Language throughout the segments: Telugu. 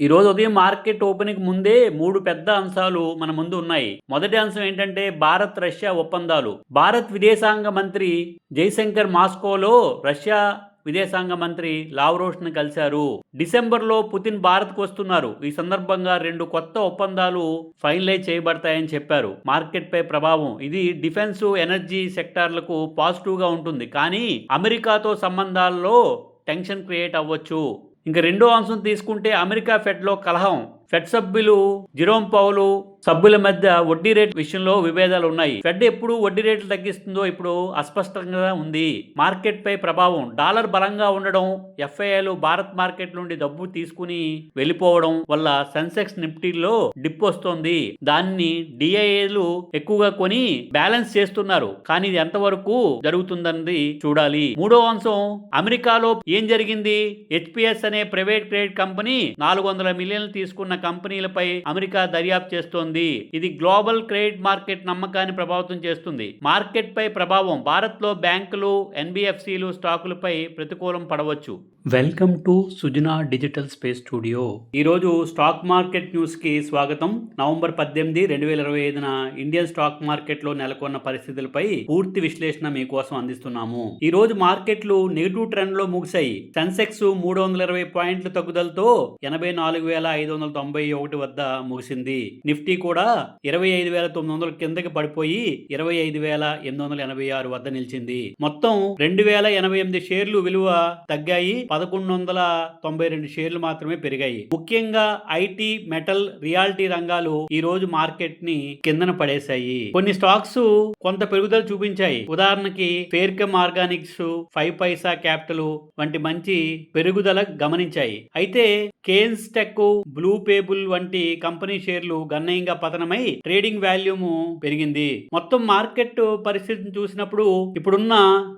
ఈరోజు ఉదయం మార్కెట్ ఓపెనింగ్ ముందే మూడు పెద్ద అంశాలు మన ముందు ఉన్నాయి. మొదటి అంశం ఏంటంటే భారత్ రష్యా ఒప్పందాలు. భారత్ విదేశాంగ మంత్రి జైశంకర్ మాస్కోలో రష్యా విదేశాంగ మంత్రి లావ్రోష్ను కలిశారు. డిసెంబర్లో పుతిన్ భారత్కు వస్తున్నారు. ఈ సందర్భంగా రెండు కొత్త ఒప్పందాలు ఫైనలైజ్ చేయబడతాయని చెప్పారు. మార్కెట్పై ప్రభావం. ఇది డిఫెన్స్ ఎనర్జీ సెక్టార్లకు పాజిటివ్గా ఉంటుంది. కానీ అమెరికాతో సంబంధాల్లో టెన్షన్ క్రియేట్ అవ్వచ్చు. ఇంకా రెండో అంశం తీసుకుంటే అమెరికా ఫెడ్లో కలహం. ఫెడ్ సభ్యులు జిరోమ్ పౌలు సభ్యుల మధ్య వడ్డీ రేట్ విషయంలో విభేదాలు ఉన్నాయి. ఫెడ్ ఎప్పుడు వడ్డీ రేట్లు తగ్గిస్తుందో ఇప్పుడు అస్పష్టంగా ఉంది. మార్కెట్ పై ప్రభావం డాలర్ బలంగా ఉండడం ఎఫ్ఐఐలు భారత్ మార్కెట్ నుండి డబ్బు తీసుకుని వెళ్ళిపోవడం వల్ల సెన్సెక్స్ నిఫ్టీలో డిప్ వస్తోంది. దాన్ని డిఐఏలు ఎక్కువగా కొని బ్యాలెన్స్ చేస్తున్నారు. కానీ ఇది ఎంతవరకు జరుగుతుందన్నది చూడాలి. మూడో అంశం అమెరికాలో ఏం జరిగింది? హెచ్పిఎస్ అనే ప్రైవేట్ క్రెడిట్ కంపెనీ నాలుగు వందల మిలియన్లు తీసుకున్న కంపెనీలపై అమెరికా దర్యాప్తు చేస్తోంది. ఇది గ్లోబల్ క్రెడిట్ మార్కెట్ నమ్మకాన్ని ప్రభావితం చేస్తుంది. మార్కెట్ పై ప్రభావం భారత్లో బ్యాంకులు ఎన్బిఎఫ్సిలు స్టాకులపై ప్రతికూలం పడవచ్చు. Welcome to Sujana digital space studio. ఈరోజు స్టాక్ మార్కెట్ న్యూస్కి స్వాగతం. నవంబర్ పద్దెనిమిది రెండు వేల ఇరవై ఐదున ఇండియన్ స్టాక్ మార్కెట్లో నెలకొన్న పరిస్థితులపై పూర్తి విశ్లేషణ మీకోసం అందిస్తున్నాము. ఈ రోజు మార్కెట్లు నెగిటివ్ ట్రెండ్లో ముగిశాయి. సెన్సెక్స్ మూడు వందల ఇరవై పాయింట్ల తగ్గుదలతో ఎనభై నాలుగు వేల ఐదు వందల తొంభై ఒకటి వద్ద ముగిసింది. నిఫ్టీ కూడా ఇరవై ఐదు వేల తొమ్మిది వందల కిందకి పడిపోయి ఇరవై ఐదు వేల ఎనిమిది వందల ఎనభై ఆరు వద్ద నిలిచింది. మొత్తం రెండు వేల ఎనభై ఎనిమిది షేర్లు విలువ తగ్గాయి. పదకొండు వందల తొంభై రెండు షేర్లు మాత్రమే పెరిగాయి. ముఖ్యంగా ఐటీ మెటల్ రియాలిటీ రంగాలు ఈ రోజు మార్కెట్ని కిందన పడేశాయి. కొన్ని స్టాక్స్ కొంత పెరుగుదల చూపించాయి. ఉదాహరణకి Fairchem organics five paisa capital వంటి మంచి పెరుగుదల గమనించాయి. అయితే కేన్స్ టెక్ బ్లూ పేబుల్ వంటి కంపెనీ షేర్లు గణనీయంగా పతనమై ట్రేడింగ్ వాల్యూము పెరిగింది. మొత్తం మార్కెట్ పరిస్థితిని చూసినప్పుడు ఇప్పుడున్న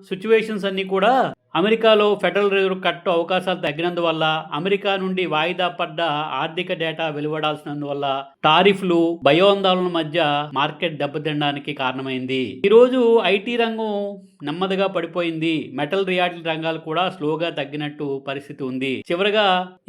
సిచ్యువేషన్స్ అన్ని కూడా అమెరికాలో ఫెడరల్ రిజర్వ్ కట్టు అవకాశాలు తగ్గినందువల్ల అమెరికా నుండి వాయిదా పడ్డ ఆర్థిక డేటా వెలువడాల్సినందువల్ల టారిఫ్లు భయోందోళన మధ్య మార్కెట్ దెబ్బతినడానికి కారణమైంది. ఈరోజు ఐటీ రంగం నెమ్మదిగా పడిపోయింది. మెటల్ రియాలిటీ రంగాలు కూడా స్లోగా తగ్గినట్టు పరిస్థితి ఉంది. చివరగా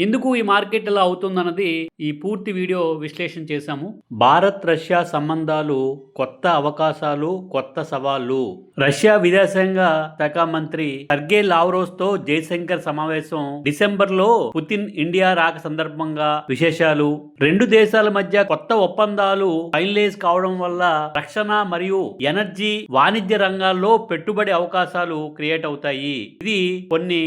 ఎందుకు ఈ మార్కెట్ ఇలా అవుతుందన్నది ఈ పూర్తి వీడియో విశ్లేషణ చేశాము. భారత్ రష్యా సంబంధాలు కొత్త అవకాశాలు కొత్త సవాళ్ళు రష్యా విదేశాంగ శాఖ మంత్రి సర్గే లావ్రోస్ జయశంకర్ సమావేశం డిసెంబర్లో పుతిన్ ఇండియా రాక సందర్భంగా విశేషాలు. రెండు దేశాల మధ్య కొత్త ఒప్పందాలు ఫైనలైజ్ కావడం వల్ల రక్షణ మరియు ఎనర్జీ వాణిజ్య రంగాల్లో పెట్టుబడి అవకాశాలు క్రియేట్ అవుతాయి. ఇది కొన్ని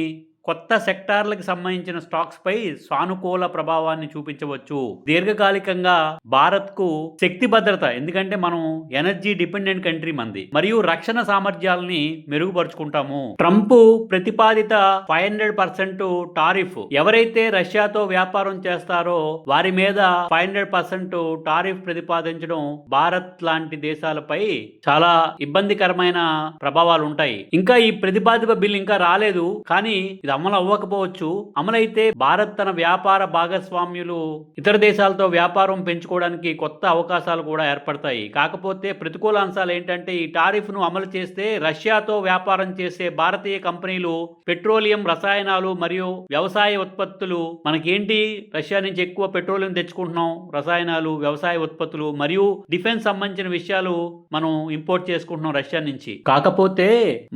కొత్త సెక్టార్లకు సంబంధించిన స్టాక్స్ పై సానుకూల ప్రభావాన్ని చూపించవచ్చు. దీర్ఘకాలికంగా భారత్కు శక్తి భద్రత ఎందుకంటే మనం ఎనర్జీ డిపెండెంట్ కంట్రీ మంది మరియు రక్షణ సామర్థ్యాలని మెరుగుపరుచుకుంటాము. ట్రంప్ ప్రతిపాదిత ఫైవ్ హండ్రెడ్ పర్సెంట్ టారిఫ్ ఎవరైతే రష్యాతో వ్యాపారం చేస్తారో వారి మీద ఫైవ్ హండ్రెడ్ పర్సెంట్ టారిఫ్ ప్రతిపాదించడం భారత్ లాంటి దేశాలపై చాలా ఇబ్బందికరమైన ప్రభావాలు ఉంటాయి ఇంకా ఈ ప్రతిపాదిత బిల్ ఇంకా రాలేదు కానీ ఇది అమలు అవ్వకపోవచ్చు. అమలైతే భారత్ తన వ్యాపార భాగస్వామ్యులు ఇతర దేశాలతో వ్యాపారం పెంచుకోవడానికి కొత్త అవకాశాలు కూడా ఏర్పడతాయి. కాకపోతే ప్రతికూల అంశాలు ఏంటంటే ఈ టారిఫ్ను అమలు చేస్తే రష్యాతో వ్యాపారం చేసే భారతీయ కంపెనీలు పెట్రోలియం రసాయనాలు మరియు వ్యవసాయ ఉత్పత్తులు మనకేంటి? రష్యా నుంచి ఎక్కువ పెట్రోలియం తెచ్చుకుంటున్నాం. రసాయనాలు వ్యవసాయ ఉత్పత్తులు మరియు డిఫెన్స్ సంబంధించిన విషయాలు మనం ఇంపోర్ట్ చేసుకుంటున్నాం రష్యా నుంచి. కాకపోతే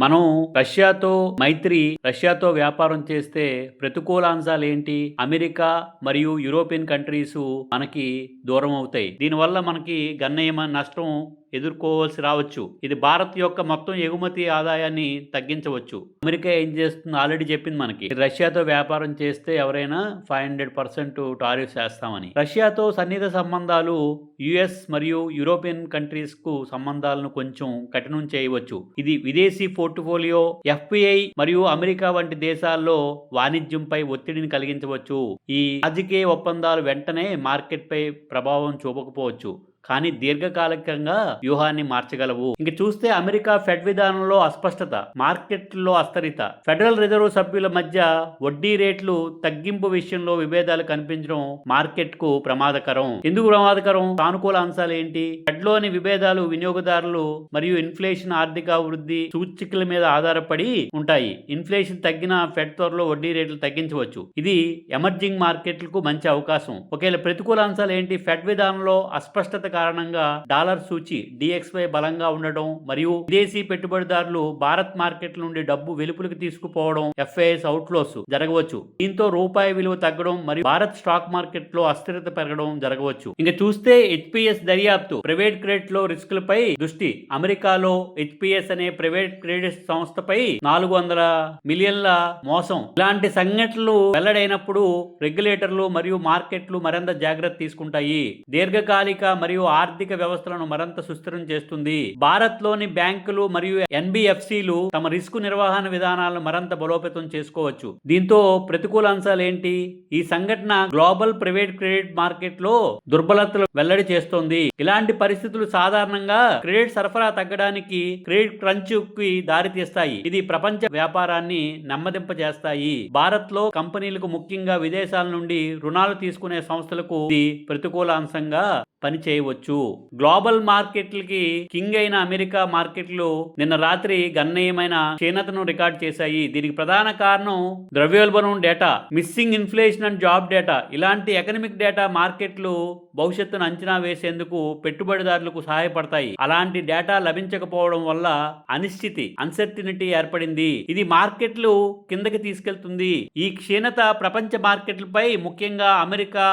మనం రష్యాతో మైత్రి రష్యాతో వ్యాపారం చేస్తే ప్రతికూలాంశాలు ఏంటి అమెరికా మరియు యూరోపియన్ కంట్రీస్ మనకి దూరం అవుతాయి దీనివల్ల మనకి గణనీయమైన నష్టం ఎదుర్కోవాల్సి రావచ్చు. ఇది భారత్ యొక్క మొత్తం ఎగుమతి ఆదాయాన్ని తగ్గించవచ్చు. అమెరికా ఏం చేస్తుంది? ఆల్రెడీ చెప్పింది మనకి. రష్యాతో వ్యాపారం చేస్తే ఎవరైనా ఫైవ్ హండ్రెడ్ పర్సెంట్ టారిఫ్ వేస్తామని రష్యాతో సన్నిహిత సంబంధాలు యుఎస్ మరియు యూరోపియన్ కంట్రీస్కు సంబంధాలను కొంచెం కఠినం చేయవచ్చు. ఇది విదేశీ పోర్ట్ఫోలియో ఎఫ్పిఐ మరియు అమెరికా వంటి దేశాల్లో వాణిజ్యంపై ఒత్తిడిని కలిగించవచ్చు. ఈ రాజకీయ ఒప్పందాలు వెంటనే మార్కెట్పై ప్రభావం చూపకపోవచ్చు. కానీ దీర్ఘకాలికంగా వ్యూహాన్ని మార్చగలవు. ఇంక చూస్తే అమెరికా ఫెడ్ విధానంలో అస్పష్టత మార్కెట్లో అస్థిరత ఫెడరల్ రిజర్వ్ సభ్యుల మధ్య వడ్డీ రేట్లు తగ్గింపు విషయంలో విభేదాలు కనిపించడం మార్కెట్కు ప్రమాదకరం. ఎందుకు ప్రమాదకరం? సానుకూల అంశాలు ఏంటి? ఫెడ్లోని విభేదాలు వినియోగదారులు మరియు ఇన్ఫ్లేషన్ ఆర్థిక వృద్ధి సూచికల మీద ఆధారపడి ఉంటాయి. ఇన్ఫ్లేషన్ తగ్గిన ఫెడ్ త్వరలో వడ్డీ రేట్లు తగ్గించవచ్చు. ఇది ఎమర్జింగ్ మార్కెట్లకు మంచి అవకాశం. ఒకవేళ ప్రతికూల అంశాలు ఏంటి? ఫెడ్ విధానంలో అస్పష్టత కారణంగా డాలర్ సూచి డిఎక్స్వై బలంగా ఉండడం మరియు విదేశీ పెట్టుబడిదారులు భారత్ మార్కెట్ నుండి డబ్బు వెలుపులకు తీసుకుపోవడం ఎఫ్ఐఎస్ అవుట్లోస్ జరగవచ్చు. దీంతో రూపాయి విలువ తగ్గడం మరియు భారత్ స్టాక్ మార్కెట్లో అస్థిరత పెరగడం జరగవచ్చు. ఇంకా చూస్తే హెచ్పిఎస్ దర్యాప్తు ప్రైవేట్ క్రెడిట్లో రిస్కులపై దృష్టి. అమెరికాలో హెచ్పిఎస్ అనే ప్రైవేట్ క్రెడిట్ సంస్థపై నాలుగు వందల మిలియన్ల మోసం. ఇలాంటి సంఘటనలు వెల్లడైనప్పుడు రెగ్యులేటర్లు మరియు మార్కెట్లు మరింత జాగ్రత్త తీసుకుంటాయి. దీర్ఘకాలిక మరియు ఆర్థిక వ్యవస్థలను మరింత సుస్థిరం చేస్తుంది. భారత్లోని బ్యాంకులు మరియు ఎన్బిఎఫ్సిలు తమ రిస్క్ నిర్వహణ విధానాలను మరింత బలోపేతం చేసుకోవచ్చు. దీంతో ప్రతికూల అంశాలు ఏంటి ఈ సంఘటన గ్లోబల్ ప్రైవేట్ క్రెడిట్ మార్కెట్లో దుర్బలతలు వెల్లడి చేస్తోంది. ఇలాంటి పరిస్థితులు సాధారణంగా క్రెడిట్ సరఫరా తగ్గడానికి క్రెడిట్ క్రంచ్కి దారితీస్తాయి. ఇది ప్రపంచ వ్యాపారాన్ని నెమ్మదింపజేస్తాయి. భారత్లో కంపెనీలకు ముఖ్యంగా విదేశాల నుండి రుణాలు తీసుకునే సంస్థలకు ఇది ప్రతికూల అంశంగా పని చేయవచ్చు. గ్లోబల్ మార్కెట్లకి కింగ్ అయిన అమెరికా మార్కెట్లు నిన్న రాత్రి గణనీయమైన క్షీణతను రికార్డ్ చేశాయి. దీనికి ప్రధాన కారణం ద్రవ్యోల్బణం data missing inflation and job data. ఇలాంటి ఎకనమిక్ డేటా మార్కెట్లు భవిష్యత్తును అంచనా వేసేందుకు పెట్టుబడిదారులకు సహాయపడతాయి. అలాంటి డేటా లభించకపోవడం వల్ల అనిశ్చితి అన్సర్టినిటీ ఏర్పడింది. ఇది మార్కెట్లు కిందకి తీసుకెళ్తుంది. ఈ క్షీణత ప్రపంచ మార్కెట్లపై ముఖ్యంగా అమెరికా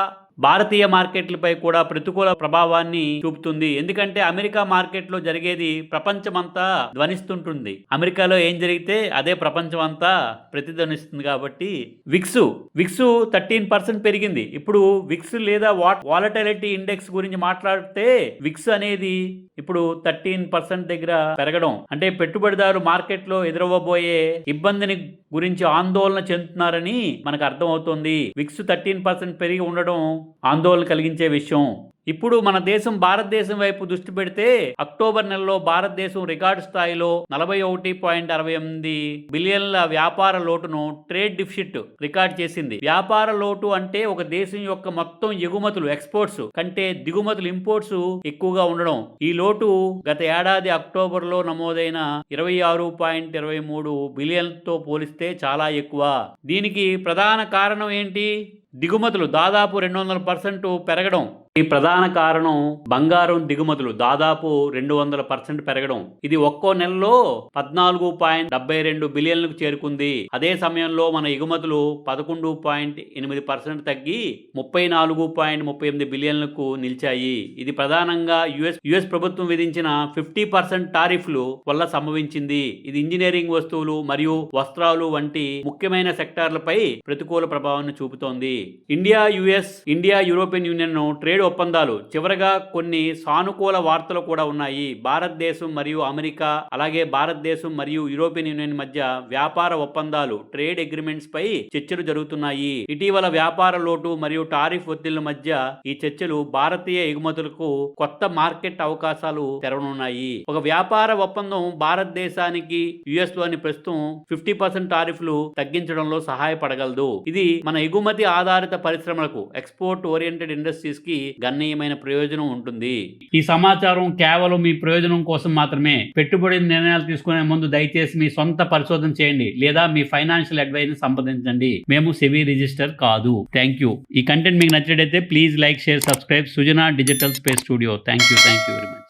భారతీయ మార్కెట్లపై కూడా ప్రతికూల ప్రభావాన్ని చూపుతుంది. ఎందుకంటే అమెరికా మార్కెట్లో జరిగేది ప్రపంచమంతా ధ్వనిస్తుంటుంది. అమెరికాలో ఏం జరిగితే అదే ప్రపంచం అంతా ప్రతిధ్వనిస్తుంది కాబట్టి విక్స్ విక్స్ థర్టీన్ పర్సెంట్ పెరిగింది. ఇప్పుడు విక్స్ లేదా వాట్ వాలటాలిటీ ఇండెక్స్ గురించి మాట్లాడితే విక్స్ అనేది ఇప్పుడు థర్టీన్ పర్సెంట్ దగ్గర పెరగడం. అంటే పెట్టుబడిదారు మార్కెట్లో ఎదురవ్వబోయే ఇబ్బందిని గురించి ఆందోళన చెందుతున్నారని మనకు అర్థమవుతుంది. విక్స్ థర్టీన్ పర్సెంట్ పెరిగి ఉండడం ఆందోళన కలిగించే విషయం. ఇప్పుడు మన దేశం భారతదేశం వైపు దృష్టి పెడితే అక్టోబర్ నెలలో భారతదేశం రికార్డు స్థాయిలో నలభై ఒకటి పాయింట్ అరవై ఎనిమిది బిలియన్ల వ్యాపార లోటును ట్రేడ్ డిఫిసిట్ రికార్డ్ చేసింది. వ్యాపార లోటు అంటే ఒక దేశం యొక్క మొత్తం ఎగుమతులు ఎక్స్పోర్ట్స్ కంటే దిగుమతులు ఇంపోర్ట్స్ ఎక్కువగా ఉండడం. ఈ లోటు గత ఏడాది అక్టోబర్లో నమోదైన ఇరవై ఆరు పాయింట్ ఇరవై మూడు బిలియన్తో పోలిస్తే చాలా ఎక్కువ. దీనికి ప్రధాన కారణం ఏంటి? దిగుమతులు దాదాపు రెండు వందల పర్సెంట్ పెరగడం ఈ ప్రధాన కారణం బంగారం దిగుమతులు. దాదాపు రెండు వందల పర్సెంట్ పెరగడం. ఇది ఒక్కో నెలలో పద్నాలుగు పాయింట్ డెబ్బై రెండు బిలియన్లకు చేరుకుంది. అదే సమయంలో మన ఎగుమతులు పదకొండు పాయింట్ ఎనిమిది పర్సెంట్ తగ్గి ముప్పై నాలుగు పాయింట్ ముప్పై ఎనిమిది బిలియన్లకు నిలిచాయి. ఇది ప్రధానంగా యుఎస్ యుఎస్ ప్రభుత్వం విధించిన ఫిఫ్టీ పర్సెంట్ టారిఫ్లు వల్ల సంభవించింది. ఇది ఇంజనీరింగ్ వస్తువులు మరియు వస్త్రాలు వంటి ముఖ్యమైన సెక్టార్లపై ప్రతికూల ప్రభావాన్ని చూపుతోంది. India US India European Union trade ఒప్పందాలు. చివరగా కొన్ని సానుకూల వార్తలు కూడా ఉన్నాయి. భారతదేశం మరియు అమెరికా అలాగే భారతదేశం మరియు యూరోపియన్ యూనియన్ మధ్య వ్యాపార ఒప్పందాలు ట్రేడ్ అగ్రిమెంట్స్ పై చర్చలు జరుగుతున్నాయి. ఇటీవల వ్యాపార లోటు మరియు టారిఫ్ ఒత్తిళ్ళ మధ్య ఈ చర్చలు భారతీయ ఎగుమతులకు కొత్త మార్కెట్ అవకాశాలు తెరవనున్నాయి. ఒక వ్యాపార ఒప్పందం భారతదేశానికి యుఎస్లోని ప్రస్తుతం ఫిఫ్టీ పర్సెంట్ టారిఫ్లు తగ్గించడంలో సహాయపడగలదు. ఇది మన ఎగుమతి ఆధారిత పరిశ్రమలకు ఎక్స్పోర్ట్ ఓరియంటెడ్ ఇండస్ట్రీస్కి గణనీయమైన ప్రయోజనం ఉంటుంది. ఈ సమాచారం కేవలం మీ ప్రయోజనం కోసం మాత్రమే. పెట్టుబడి నిర్ణయాలు తీసుకునే ముందు దయచేసి మీ సొంత పరిశోధన చేయండి. లేదా మీ ఫైనాన్షియల్ అడ్వైజర్ సంప్రదించండి. మేము సెవీ రిజిస్టర్ కాదు. Thank you. ఈ కంటెంట్ మీకు నచ్చినట్లయితే please like share subscribe. Sujana digital space studio. Thank you. Thank you very much.